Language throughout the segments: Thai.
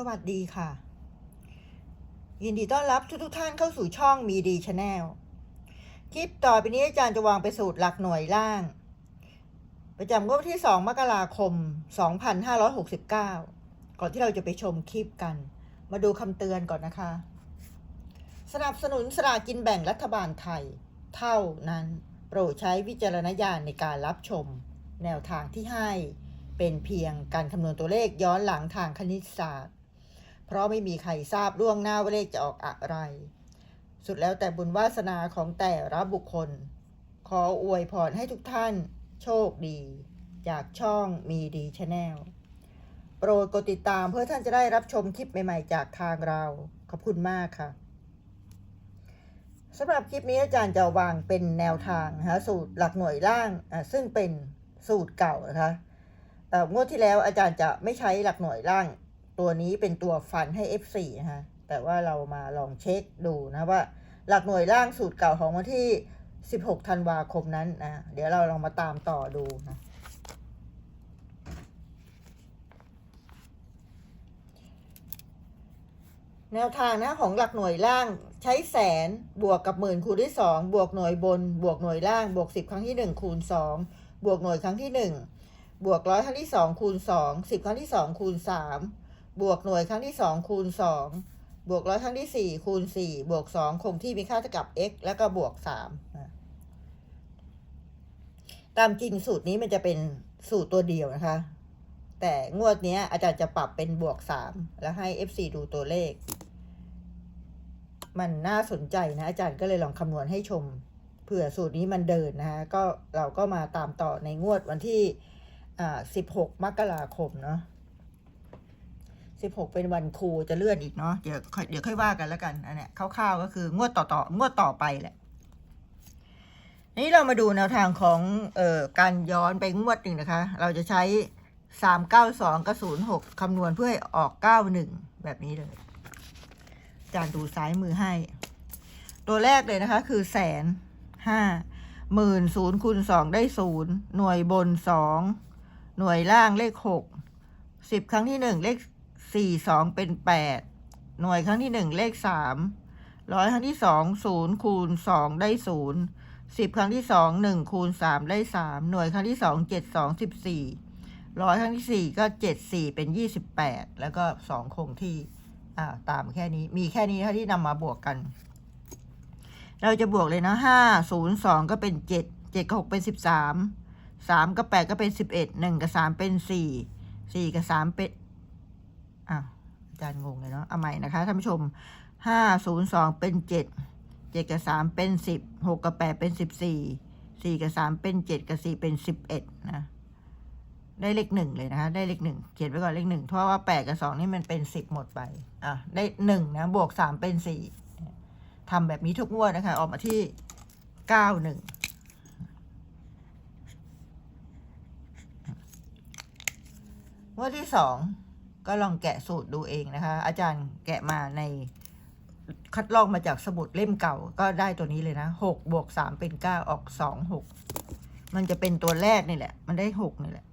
สวัสดีค่ะ ยินดีต้อนรับทุกทท่านเข้าสู่ช่องมีดีชาแนลคลิปต่อไปนี้อาจารย์จะวางไปสูตรหลักหน่วยล่าง ประจำงวดวันที่ 2 มกราคม 2569 ก่อนที่เราจะไปชมคลิปกัน มาดูคำเตือนก่อนนะคะ สนับสนุนสลากินแบ่งรัฐบาลไทย เท่านั้น โปรดใช้วิจารณญาณในการรับชม แนวทางที่ให้เป็นเพียงการคำนวณตัวเลขย้อนหลังทางคณิตศาสตร์ เพราะไม่มีใครทราบล่วงหน้าว่าเลขจะออกอะไร สุดแล้วแต่บุญวาสนาของแต่ละบุคคล ขออวยพรให้ทุกท่าน โชคดี จากช่องมีดีชาแนลโปรดกดติดตามเพื่อท่านจะได้รับชมคลิปใหม่ ๆ จากทางเรา ขอบคุณมากค่ะสำหรับคลิปนี้อาจารย์จะวางเป็นแนวทางนะคะสูตรหลักหน่วยล่างอะซึ่งเป็นสูตรเก่านะคะเอ่องวดที่แล้วอาจารย์จะไม่ใช้หลักหน่วยล่าง ตัวนี้เป็นตัวฟันให้ F4 นะคะแต่ว่าเรามาลองเช็คดูนะว่า หลักหน่วยล่างสูตรเก่าของวันที่ 16 ธันวาคมนั้นนะเดี๋ยวเราลองมาตามต่อดูนะแนวทางนะของหลักหน่วยล่างใช้แสนบวกกับหมื่นคูณด้วยสองบวกหน่วยบน บวกหน่วยล่าง บวกสิบครั้งที่หนึ่งคูณสองบวกหน่วยครั้งที่หนึ่งบวกร้อยครั้งที่สองคูณสองสิบครั้งที่สองคูณสาม บวกหน่วยครั้งที่สองคูณสองบวกร้อยครั้งที่สี่คูณสี่บวกสองคงที่มีค่าเท่ากับ x แล้วก็บวกสามนะตามจริงสูตรนี้มันจะเป็นสูตรตัวเดียวนะคะ แต่งวดนี้อาจารย์จะปรับเป็นบวกสามแล้วให้ FC ดูตัวเลข มันน่าสนใจนะ อาจารย์ก็เลยลองคำนวณให้ชมเผื่อสูตรนี้มันเดินนะคะก็เราก็มาตามต่อในงวดวันที่อ่าสิบหกมกราคมเนาะ สิบหกเป็นวันครูจะเลื่อนอีกเนาะเดี๋ยวค่อยเดี๋ยวค่อยว่ากันแล้วกันอันเนี้ยคร่าวๆก็คืองวดต่อต่องวดต่อไปแหละนี้เรามาดูแนวทางของเอ่อการย้อนไปงวดหนึ่งนะคะ เราจะใช้สามเก้าสองกับศูนย์หกคำนวณเพื่อให้ออกเก้าหนึ่งแบบนี้เลยอาจารย์ดูซ้ายมือให้ ตัวแรกเลยนะคะ คือแสนห้าหมื่นศูนย์คูณสองได้ศูนย์หน่วยบนสองหน่วยล่างเลขหกสิบครั้งที่หนึ่งเลข สี่สองเป็นแปดหน่วยครั้งที่หนึ่งเลขสามร้อยครั้งที่สองศูนย์คูณสองได้ศูนย์สิบครั้งที่สองหนึ่งคูณสามได้สามหน่วยครั้งที่สองเจ็ดสองสิบสี่ร้อยครั้งที่สี่ก็เจ็ดสี่เป็นยี่สิบแปดแล้วก็สองคงที่อ่าตามแค่นี้มีแค่นี้เท่าที่นำมาบวกกัน เราจะบวกเลยนะห้าศูนย์สองก็เป็นเจ็ดเจ็ดกับหกเป็นสิบสามสามกับแปดก็เป็นสิบเอ็ดหนึ่งกับสามเป็นสี่สี่กับสามเป็น อ้าวอาจารย์งงเลยเนาะเอาใหม่นะคะท่านผู้ชมห้าศูนย์สองเป็นเจ็ดเจ็ดกับสามเป็นสิบหกกับแปดเป็นสิบสี่สี่กับสามเป็นเจ็ดกับสี่เป็นสิบเอ็ดนะได้เลขหนึ่งเลยนะคะ ได้เลขหนึ่งเขียนไว้ก่อนเลขหนึ่งเพราะว่าแปดกับสองนี่มันเป็นสิบหมดไปอะได้หนึ่งนะบวกสามเป็นสี่ทำแบบนี้ทุกงวดนะคะ ออกมาที่เก้าหนึ่งงวดที่สอง ก็ลองแกะสูตรดูเองนะคะ อาจารย์แกะมาในคัดลอกมาจากสมุดเล่มเก่าก็ได้ตัวนี้เลยนะหกบวกสามเป็นเก้าออกสองหกมันจะเป็นตัวแรกนี่แหละ มันได้หกนี่แหละ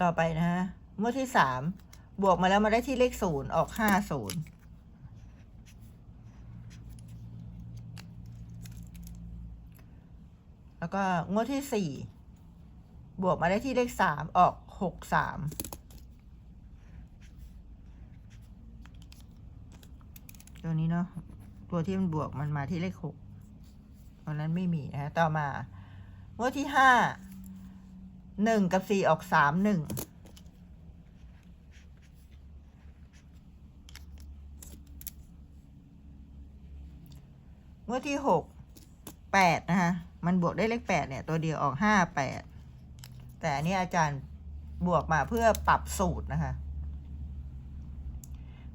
ต่อไปนะฮะเมื่อที่สามบวกมาแล้วมาได้ที่เลขศูนย์ออกห้าศูนย์แล้วก็งวดที่สี่ บวกมาได้ที่เลขสามออกหกสามตัวนี้เนาะตัวที่มันบวกมันมาที่เลขหกตอนนั้นไม่มีนะต่อมางวดที่ห้าหนึ่งกับสี่ออกสามหนึ่งงวดที่หกแปดนะคะ มันบวกได้เลขแปดเนี่ย ตัวเดียวออกห้าแปด แต่อันนี้อาจารย์บวกมาเพื่อปรับสูตรนะคะ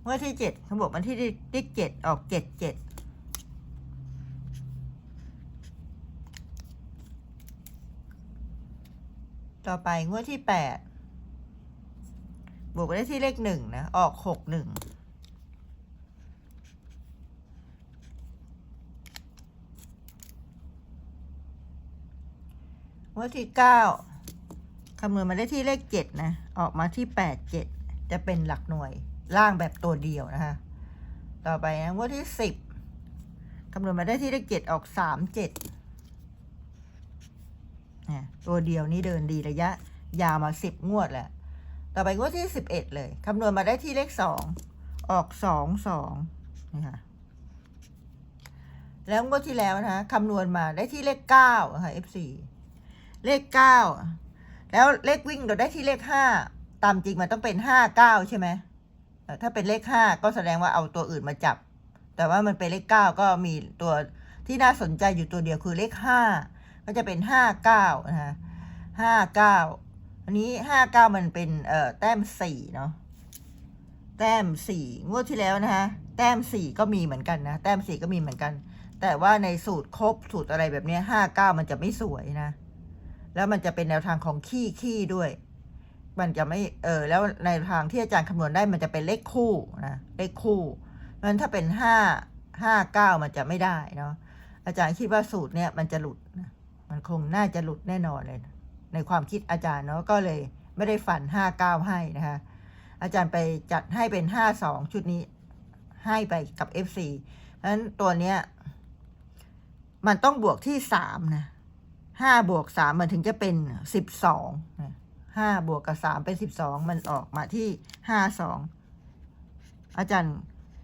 งวดที่เจ็ดเขาบอกมันที่เลขเจ็ดออกเจ็ดเจ็ดต่อไปงวดที่แปดบวกไปได้ที่เลขหนึ่งนะ ออกหกหนึ่งงวดที่เก้าำนวณมาได้ที่เลขเจ็ดนะ ออกมาที่แปดเจ็ดจะเป็นหลักหน่วยล่างแบบตัวเดียวนะคะ ต่อไปนะงวดที่สิบคำนวณมาได้ที่เลขเจ็ดออกสามเจ็ดเนี่ยตัวเดียวนี้เดินดีระยะ ยาวมาสิบงวดแหละต่อไปงวดที่สิบเอ็ดเลยคำนวณมาได้ที่เลขสองออกสองสองนี่ค่ะแล้วงวดที่แล้วนะคะคำนวณมาได้ที่เลขเก้าค่ะ F4 เลขเก้า แล้วเลขวิ่งเราได้ที่เลขห้าตามจริงมันต้องเป็นห้าเก้าใช่ไหมถ้าเป็นเลขห้าก็แสดงว่าเอาตัวอื่นมาจับ แต่ว่ามันเป็นเลขเก้าก็มีตัวที่น่าสนใจอยู่ตัวเดียวคือเลขห้าก็จะเป็นห้าเก้านะคะห้าเก้าอันนี้ห้าเก้ามันเป็นเอ่อแต้มสี่เนาะแต้มสี่งวดที่แล้วนะคะแต้มสี่ก็มีเหมือนกันนะแต้มสี่ก็มีเหมือนกัน แต่ว่าในสูตรครบสูตรอะไรแบบนี้ห้าเก้ามันจะไม่สวยนะ แล้วมันจะเป็นแนวทางของขี้ขี้ด้วย มันจะไม่เออแล้วในทางที่อาจารย์คำนวณได้มันจะเป็นเลขคู่นะเลขคู่เพราะฉะนั้นถ้าเป็นห้าห้าเก้ามันจะไม่ได้เนาะอาจารย์คิดว่าสูตรเนี้ยมันจะหลุดนะมันคงน่าจะหลุดแน่นอนเลยในความคิดอาจารย์เนาะก็เลยไม่ได้ฝันห้าเก้าให้นะคะอาจารย์ไปจัดให้เป็นห้าสองชุดนี้ให้ไปกับ FC เพราะฉะนั้นตัวเนี้ยมันต้องบวกที่สามนะ ห้าบวกสามมันถึงจะเป็นสิบสองห้าบวกกับสามเป็นสิบสองมันออกมาที่ห้าสองอาจารย์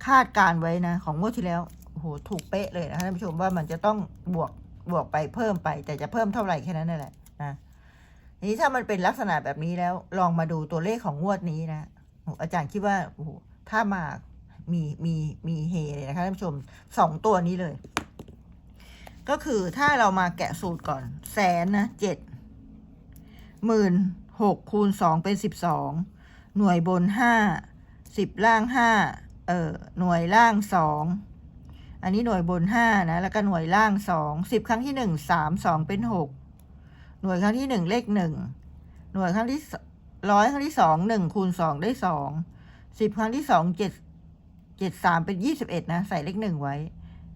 คาดการไว้นะ ของงวดที่แล้วโอ้โหถูกเป๊ะเลยนะคะท่านผู้ชมว่ามันจะต้องบวกบวกไปเพิ่มไป แต่จะเพิ่มเท่าไหร่แค่นั้นนั่นแหละนะทีนี้ถ้ามันเป็นลักษณะแบบนี้แล้ว ลองมาดูตัวเลขของงวดนี้นะโอ้โหอาจารย์คิดว่าโอ้โหถ้ามามีมีมีเฮเลยนะคะท่านผู้ชมสองตัวนี้เลย ก็คือถ้าเรามาแกะสูตรก่อน แสนนะเจ็ดหมื่นหกคูณสองเป็นสิบสองหน่วยบนห้าสิบล่างห้าเออหน่วยล่างสองอันนี้หน่วยบนห้านะ แล้วก็หน่วยล่างสองสิบครั้งที่หนึ่งสามสองเป็นหกหน่วยครั้งที่หนึ่งเลขหนึ่งหน่วยครั้งที่ร้อยครั้งที่สองหนึ่งคูณสองได้สองสิบครั้งที่สองเจ็ดเจ็ดสามเป็นยี่สิบเอ็ดนะ ใส่เลขหนึ่งไว้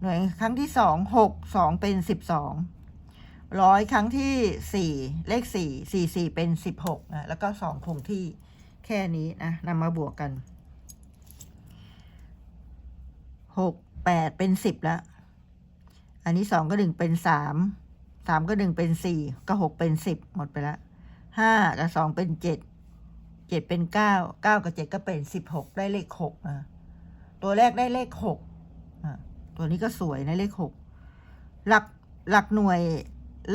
หน่วยครั้งที่สองหกสองเป็นสิบสองร้อยครั้งที่สี่เลขสี่สี่สี่เป็นสิบหกนะแล้วก็สองคงที่แค่นี้นะนำมาบวกกันหกแปดเป็นสิบแล้ว อันนี้สองก็หนึ่งเป็นสามสามก็หนึ่งเป็นสี่ก็หกเป็นสิบหมดไปแล้วห้ากับสองเป็นเจ็ดเจ็ดเป็นเก้าเก้ากับเจ็ดก็เป็นสิบหกได้เลขหกนะตัวแรกได้เลขหก ตัวนี้ก็สวยนะเลขหกหลักหลักหน่วย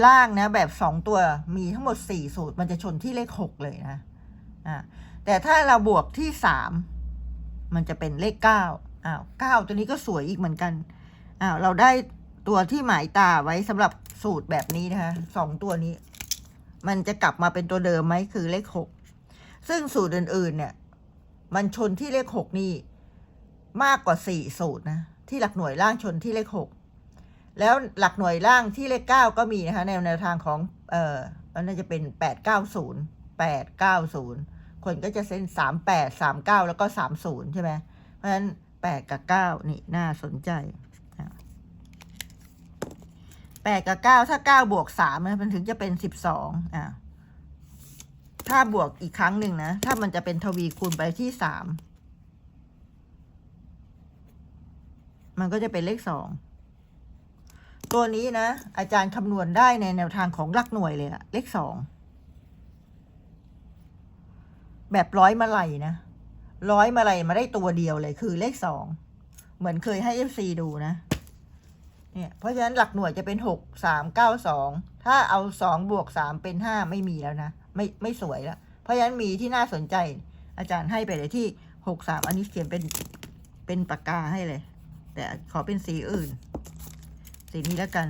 ล่างนะ แบบสองตัวมีทั้งหมดสี่สูตร มันจะชนที่เลขหกเลยนะอ่าแต่ถ้าเราบวกที่สามมันจะเป็นเลขเก้าอ้าวเก้าตัวนี้ก็สวยอีกเหมือนกันอ้าวเราได้ตัวที่หมายตาไว้สำหรับสูตรแบบนี้นะคะสองตัวนี้ มันจะกลับมาเป็นตัวเดิมไหมคือเลขหกซึ่งสูตรอื่น ๆ เนี่ย มันชนที่เลขหกนี่มากกว่าสี่สูตรนะ ที่หลักหน่วยล่างชนที่เลขหกแล้วหลักหน่วยล่างที่เลขเก้าก็มีนะคะในแนวทางของเออมันน่าจะเป็นแปดเก้าศูนย์แปดเก้าศูนย์คนก็จะเส้นสามแปดสามเก้าแล้วก็สามศูนย์ใช่ไหมเพราะฉะนั้นแปดกับเก้านี่น่าสนใจแปดกับเก้าถ้าเก้าบวกสามนะมันถึงจะเป็นสิบสองอ่าถ้าบวกอีกครั้งหนึ่งนะ ถ้ามันจะเป็นทวีคูณไปที่สาม มันก็จะเป็นเลขสองตัวนี้นะ อาจารย์คำนวณได้ในแนวทางของหลักหน่วยเลยอะเลขสองแบบร้อยมาลัยนะร้อยมาลัยมาได้ตัวเดียวเลยคือเลขสองเหมือนเคยให้เอฟซีดูนะเนี่ยเพราะฉะนั้นหลักหน่วยจะเป็นหกสามเก้าสองถ้าเอาสองบวกสามเป็นห้าไม่มีแล้วนะไม่ไม่สวยแล้ว เพราะฉะนั้นมีที่น่าสนใจ อาจารย์ให้ไปเลยที่หกสามอันนี้เขียนเป็นเป็นปากกาให้เลย แต่ขอเป็นสีอื่น สีนี้แล้วกัน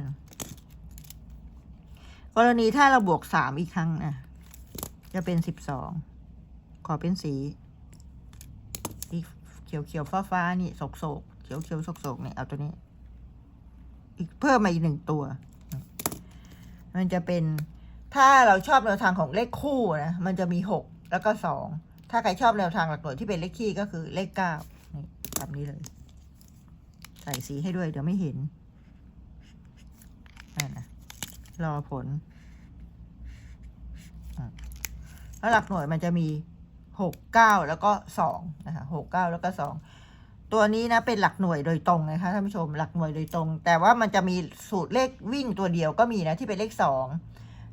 กรณีถ้าเราบวกสามอีกครั้งนะจะเป็นสิบสองขอเป็นสีสีเขียวเขียวฟ้าฟ้านี่โศกโศกเขียวเขียวโศกโศกเนี่ยเอาตัวนี้ อีกเพิ่มมาอีกหนึ่งตัว มันจะเป็นถ้าเราชอบแนวทางของเลขคู่นะมันจะมีหกแล้วก็สองถ้าใครชอบแนวทางหลักหน่วยที่เป็นเลขคี่ก็คือเลขเก้านี่แบบนี้เลย ใส่สีให้ด้วยเดี๋ยวไม่เห็นนั่นนะรอผล แล้วหลักหน่วยมันจะมีหกเก้าแล้วก็สองนะคะหกเก้าแล้วก็สองตัวนี้นะเป็นหลักหน่วยโดยตรงนะคะท่านผู้ชมหลักหน่วยโดยตรง แต่ว่ามันจะมีสูตรเลขวิ่งตัวเดียวก็มีนะที่เป็นเลขสอง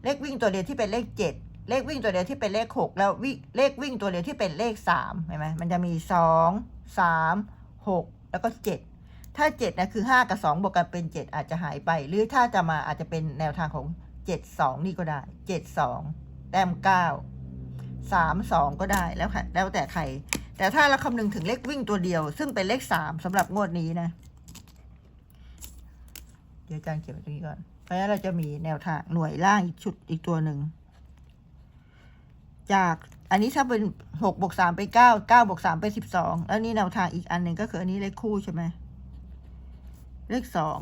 เลขวิ่งตัวเดียวที่เป็นเลขเจ็ดเลขวิ่งตัวเดียวที่เป็นเลขหกแล้ววิเลขวิ่งตัวเดียวที่เป็นเลขสามเห็นไหมมันจะมีสองสามหกแล้วก็เจ็ด ถ้าเจ็ดนะคือห้ากับสองบวกกันเป็นเจ็ดอาจจะหายไป หรือถ้าจะมาอาจจะเป็นแนวทางของเจ็ดสองนี่ก็ได้เจ็ดสองแต้มเก้าสามสองก็ได้แล้วค่ะแล้วแต่ใคร แต่ถ้าเราคำนึงถึงเลขวิ่งตัวเดียว ซึ่งเป็นเลขสามสำหรับงวดนี้นะ เดี๋ยวจารย์เขียนไว้ตรงนี้ก่อน เพราะฉะนั้นเราจะมีแนวทางหน่วยล่างอีกชุดอีกตัวหนึ่งจากอันนี้ถ้าเป็นหกบวกสามไปเก้าเก้าบวกสามไปสิบสองแล้วนี่แนวทางอีกอันหนึ่งก็คืออันนี้เลขคู่ใช่ไหม เลขสอง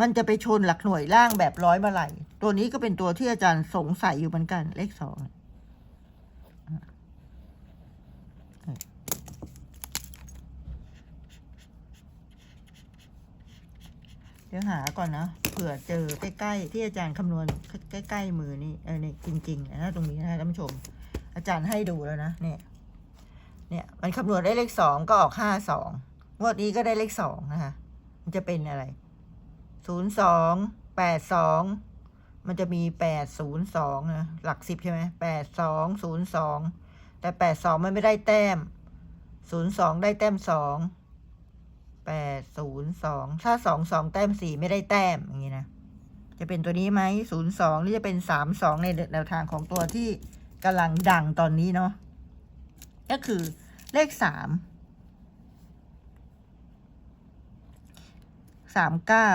มันจะไปชนหลักหน่วยล่างแบบร้อยมาไหลตัวนี้ก็เป็นตัวที่อาจารย์สงสัยอยู่เหมือนกัน เลขสองเดี๋ยวหาก่อนนะเผื่อเจอใกล้ๆที่อาจารย์คำนวณใกล้ๆมือนี่เออนี่จริงๆนะตรงนี้นะท่านผู้ชม อาจารย์ให้ดูแล้วนะเนี่ยเนี่ยมันคำนวณได้เลขสองก็ออกห้าสองงวดนี้ก็ได้เลขสองนะคะ มันจะเป็นอะไรศูนย์สองแปดสองมันจะมีแปดศูนย์สองนะหลักสิบใช่ไหมแปดสองศูนย์สองแต่แปดสองมันไม่ได้แต้มศูนย์สองได้แต้มสองแปดศูนย์สองถ้าสองสองแต้มสี่ไม่ได้แต้มอย่างนี้นะจะเป็นตัวนี้ไหมศูนย์สองหรือจะเป็นสามสองในแนวทางของตัวที่กำลังดังตอนนี้เนาะก็คือเลขสาม สามเก้า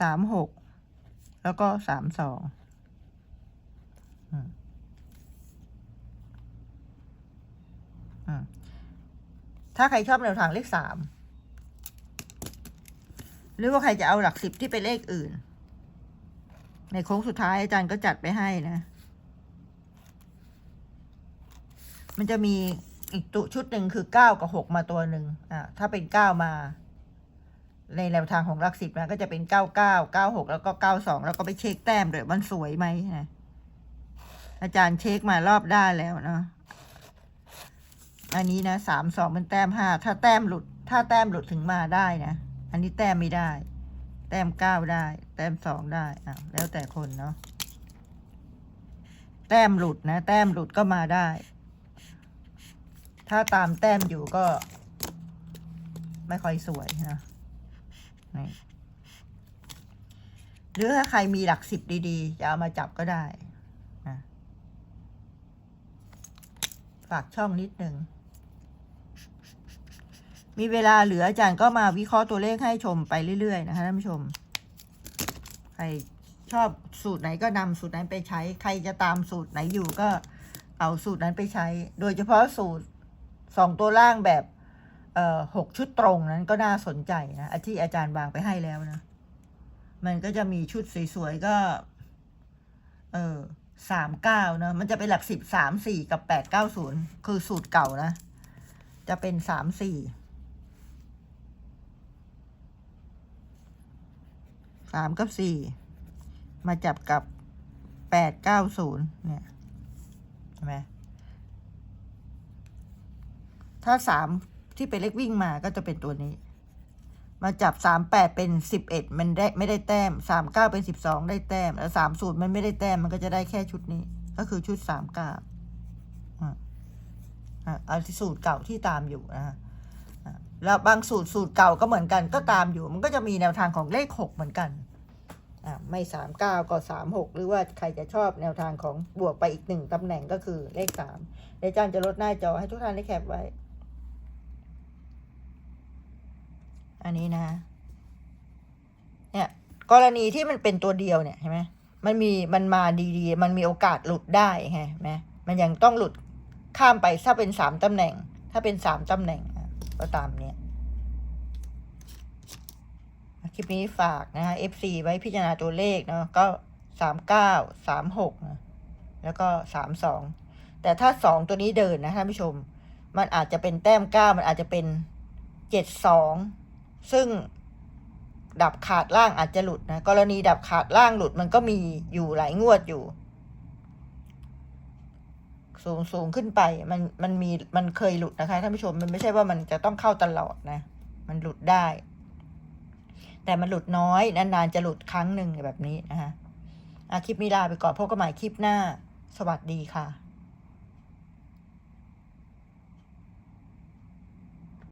สามหกแล้วก็สามสองถ้าใครชอบแนวทางเลขสามหรือว่าใครจะเอาหลักสิบที่เป็นเลขอื่น ในโค้งสุดท้ายอาจารย์ก็จัดไปให้นะ มันจะมีอีกตัวชุดหนึ่งคือเก้ากับหกมาตัวหนึ่งอ่าถ้าเป็นเก้ามา ในแนวทางของหลักสิบนะก็จะเป็นเก้าเก้าเก้าหกแล้วก็เก้าสองแล้วก็ไปเช็คแต้มด้วยมันสวยไหมนะอาจารย์เช็คมารอบด้านแล้วเนาะอันนี้นะสามสองเป็นแต้มห้าถ้าแต้มหลุด ถ้าแต้มหลุดถึงมาได้นะ อันนี้แต้มไม่ได้ แต้มเก้าได้ แต้มสองได้อะแล้วแต่คนเนาะแต้มหลุดนะ แต้มหลุดก็มาได้ ถ้าตามแต้มอยู่ก็ ไม่ค่อยสวยนะ นี่หรือถ้าใครมีหลักสิบดีๆ จะเอามาจับก็ได้นะฝากช่องนิดนึง มีเวลาเหลืออาจารย์ก็มาวิเคราะห์ตัวเลขให้ชมไปเรื่อยๆ นะคะท่านผู้ชม ใครชอบสูตรไหนก็นำสูตรนั้นไปใช้ ใครจะตามสูตรไหนอยู่ก็เอาสูตรนั้นไปใช้ โดยเฉพาะสูตรสองตัวล่างแบบ เอ่อหกชุดตรงนั้นก็น่าสนใจนะที่อาจารย์วางไปให้แล้วนะ มันก็จะมีชุดสวยๆก็ เออสามเก้านะมันจะเป็นหลักสิบสามสี่กับแปดเก้าศูนย์คือสูตรเก่านะ จะเป็นสามสี่สามกับสี่มาจับกับแปดเก้าศูนย์เนี่ยใช่ไหมถ้าสาม ที่เป็นเลขวิ่งมาก็จะเป็นตัวนี้ มาจับสามแปดเป็นสิบเอ็ดมันได้ไม่ได้แต้มสามเก้าเป็นสิบสองได้แต้ม แล้วสามสูตรมันไม่ได้แต้มมันก็จะได้แค่ชุดนี้ ก็คือชุดสามเก้าอ่าอ่าเอาที่สูตรเก่าที่ตามอยู่นะฮะแล้วบางสูตรสูตรเก่าก็เหมือนกันก็ตามอยู่ มันก็จะมีแนวทางของเลขหกเหมือนกันอ่าไม่สามเก้าก็สามหกหรือว่าใครจะชอบแนวทางของบวกไปอีกหนึ่งตำแหน่งก็คือเลขสามเดี๋ยวอาจารย์จะลดหน้าจอให้ทุกท่านได้แคปไว้ อันนี้นะเนี่ยกรณีที่มันเป็นตัวเดียวเนี่ยเห็นไหมมันมีมันมาดีๆ มันมีโอกาสหลุดได้ไงเห็นไหมมันยังต้องหลุดข้ามไปถ้าเป็นสามตำแหน่ง ถ้าเป็นสามตำแหน่งก็ตามเนี้ยคลิปนี้ฝากนะคะ FC ไว้พิจารณาตัวเลขเนาะก็สามเก้าสามหกแล้วก็สามสองแต่ถ้าสองตัวนี้เดินนะท่านผู้ชม มันอาจจะเป็นแต้มเก้ามันอาจจะเป็นเจ็ดสอง ซึ่งดับขาดล่างอาจจะหลุดนะ กรณีดับขาดล่างหลุดมันก็มีอยู่หลายงวดอยู่ สูงสูงขึ้นไป มันมันมีมันเคยหลุดนะคะท่านผู้ชมมันไม่ใช่ว่ามันจะต้องเข้าตลอดนะ มันหลุดได้ แต่มันหลุดน้อยนานๆจะหลุดครั้งหนึ่งแบบนี้นะคะคลิปนี้ลาไปก่อนพบกันใหม่คลิปหน้า สวัสดีค่ะ